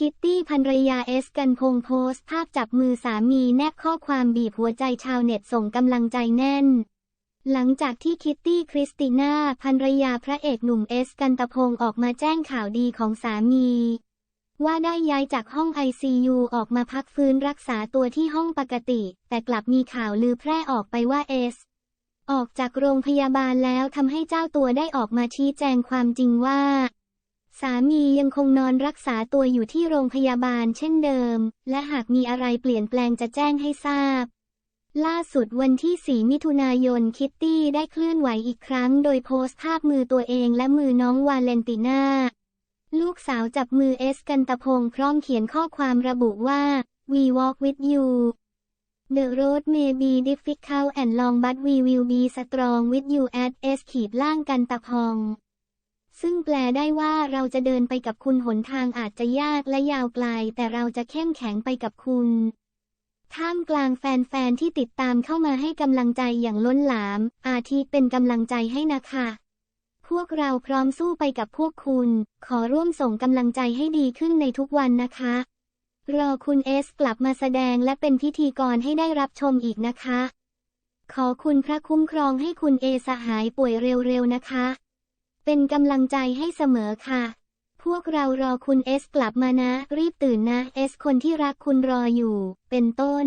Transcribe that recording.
คิตตี้ภรรยาเอสกันพงโพสต์ภาพจับมือสามีแนบข้อความบีบหัวใจชาวเน็ตส่งกำลังใจแน่น หลังจากที่คิตตี้คริสติน่าภรรยาพระเอกหนุ่มเอสกันตะพงออกมาแจ้งข่าวดีของสามี ว่าได้ย้ายจากห้อง ICU ออกมาพักฟื้นรักษาตัวที่ห้องปกติ แต่กลับมีข่าวลือแพร่ออกไปว่าเอส ออกจากโรงพยาบาลแล้วทำให้เจ้าตัวได้ออกมาชี้แจงความจริงว่า สามียังคงนอนรักษาตัวอยู่ที่โรงพยาบาลเช่นเดิม และหากมีอะไรเปลี่ยนแปลงจะแจ้งให้ทราบ ล่าสุดวันที่ 4 มิถุนายนคิตตี้ได้เคลื่อนไหวอีกครั้ง โดยโพสต์ภาพมือตัวเองและมือน้องวาเลนติน่า ลูกสาวจับมือเอสกันตะพงพร้อมเขียนข้อความระบุว่า we walk with you The road may be difficult and long but we will be strong with you at S ขีดล่างกันตะพอง ซึ่งแปลได้ว่าเราจะเดินไปกับคุณหนทางอาจจะยากและยาวไกล แต่เราจะเข้มแข็งไปกับคุณท่ามกลางแฟนๆ ที่ติดตามเข้ามาให้กำลังใจอย่างล้นหลาม อาทิเป็นกำลังใจให้นะคะ พวกเราพร้อมสู้ไปกับพวกคุณ ขอร่วมส่งกำลังใจให้ดีขึ้นในทุกวันนะคะ รอคุณเอสกลับมาแสดงและเป็นพิธีกรให้ได้รับชมอีกนะคะ ขอคุณพระคุ้มครองให้คุณเอสหายป่วยเร็วๆนะคะ เป็นกำลังใจให้เสมอค่ะ พวกเรารอคุณเอสกลับมานะ รีบตื่นนะ เอสคนที่รักคุณรออยู่ เป็นต้น